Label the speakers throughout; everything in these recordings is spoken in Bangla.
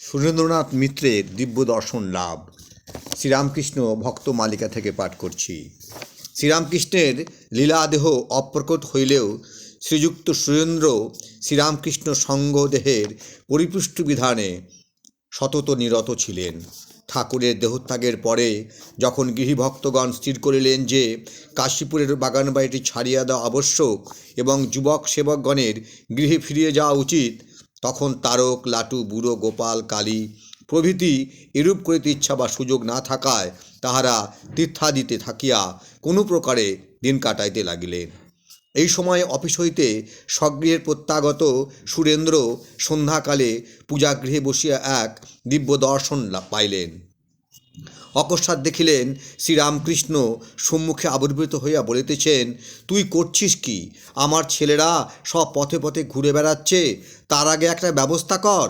Speaker 1: সুরেন্দ্রনাথ মিত্রের দিব্য দর্শন লাভ। শ্রীরামকৃষ্ণ ভক্ত মালিকা থেকে পাঠ করছি। শ্রীরামকৃষ্ণের লীলাদেহ অপ্রকট হইলেও শ্রীযুক্ত সুরেন্দ্র শ্রীরামকৃষ্ণ সঙ্গদেহের পরিপুষ্ট বিধানে সতত নিরত ছিলেন। ঠাকুরের দেহত্যাগের পরে যখন গৃহীভক্তগণ স্থির করিলেন যে কাশীপুরের বাগান বাড়িটি ছাড়িয়া দেওয়া আবশ্যক এবং যুবক সেবকগণের গৃহে ফিরিয়ে যাওয়া উচিত তখন তারক, লাটু, বুড়ো, গোপাল, কালী প্রভৃতি এরূপ করিতে ইচ্ছা বা সুযোগ না থাকায় তাহারা তীর্থাদিতে থাকিয়া কোনো প্রকারে দিন কাটাইতে লাগিলেন। এই সময় অফিস হইতে স্বগৃহের প্রত্যাগত সুরেন্দ্র সন্ধ্যাকালে পূজাগৃহে বসিয়া এক দিব্য দর্শন পাইলেন। অকস্মাৎ দেখিলেন শ্রীরামকৃষ্ণ সম্মুখে আবির্ভূত হইয়া বলিতেছেন, তুই করছিস কি? আমার ছেলেরা সব পথে পথে ঘুরে বেড়াচ্ছে, তার আগে একটা ব্যবস্থা কর।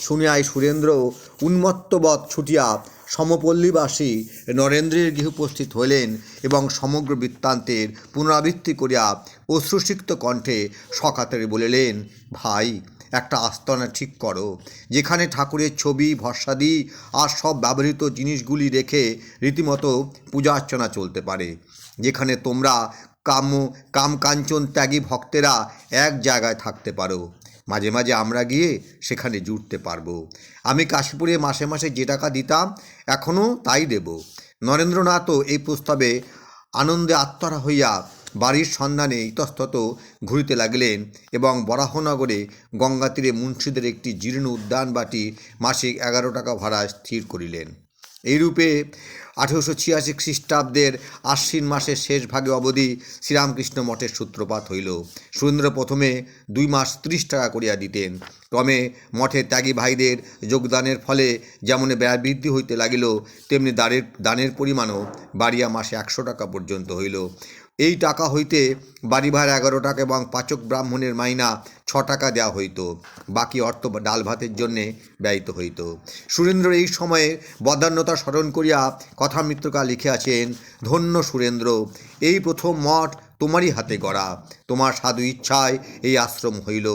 Speaker 1: শুনিয়াই সুরেন্দ্র উন্মত্তবৎ ছুটিয়া সমপল্লীবাসী নরেন্দ্রের গৃহে উপস্থিত হইলেন এবং সমগ্র বৃত্তান্তের পুনরাবৃত্তি করিয়া অশ্রুসিক্ত কণ্ঠে সকাতারে বলিলেন, ভাই, একটা আস্তনা ঠিক করো। যেখানে ঠাকুরের ছবি, ভরসাদি আর সব ব্যবহৃত জিনিসগুলি রেখে রীতিমতো পূজা অর্চনা চলতে পারে। যেখানে তোমরা কাম কাম কাঞ্চন ত্যাগী ভক্তেরা এক জায়গায় থাকতে পারো। মাঝে মাঝে আমরা গিয়ে সেখানে জুটতে পারব। আমি কাশীপুরে মাসে মাসে যে টাকা দিতাম এখনও তাই দেব। নরেন্দ্রনাথও এই প্রস্তাবে আনন্দে আত্মরা হইয়া বাড়ির সন্ধানে ইতস্তত ঘুরিতে লাগিলেন এবং বরাহনগরে গঙ্গা তীরে মুন্সিদের একটি জীর্ণ উদ্যান বাটি মাসিক এগারো টাকা ভাড়া স্থির করিলেন। এইরূপে আঠেরোশো ছিয়াশি খ্রিস্টাব্দের আশ্বিন মাসের শেষ ভাগে অবধি শ্রীরামকৃষ্ণ মঠের সূত্রপাত হইল। সুরেন্দ্র প্রথমে দুই মাস ত্রিশ টাকা করিয়া দিতেন। ক্রমে মঠের ত্যাগী ভাইদের যোগদানের ফলে যেমন ব্যয় বৃদ্ধি হইতে লাগিল, তেমনি দানের দানের পরিমাণও বাড়িয়া মাসে একশো টাকা পর্যন্ত হইল। এই টাকা হইতে বাড়ি ভাড়া এগারো টাকা এবং পাচক ব্রাহ্মণের মাইনা ছ টাকা দেওয়া হইতো। বাকি অর্থ ডাল ভাতের জন্যে ব্যয়িত হইত। সুরেন্দ্র এই সময়ে বদান্যতা স্মরণ করিয়া কথা মৃত্যুকা লিখিয়াছেন, ধন্য সুরেন্দ্র, এই প্রথম মঠ তোমারই হাতে গড়া। তোমার সাধু ইচ্ছায় এই আশ্রম হইল।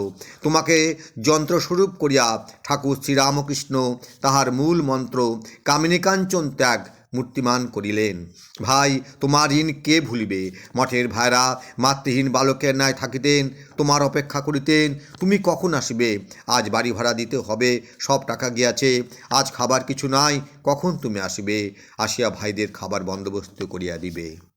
Speaker 1: তোমাকে যন্ত্রস্বরূপ করিয়া ঠাকুর শ্রীরামকৃষ্ণ তাহার মূল মন্ত্র কামিনীকাঞ্চন ত্যাগ মূর্তিমান করিলেন। ভাই, তোমার ঋণ কে ভুলিবে? মঠের ভাইরা মাতৃহীন বালকের ন্যায় থাকিতেন, তোমার অপেক্ষা করিতেন, তুমি কখন আসিবে? আজ বাড়ি ভাড়া দিতে হবে, সব টাকা গিয়াছে, আজ খাবার কিছু নাই, কখন তুমি আসিবে? আসিয়া ভাইদের খাবার বন্দোবস্ত করিয়া দিবে।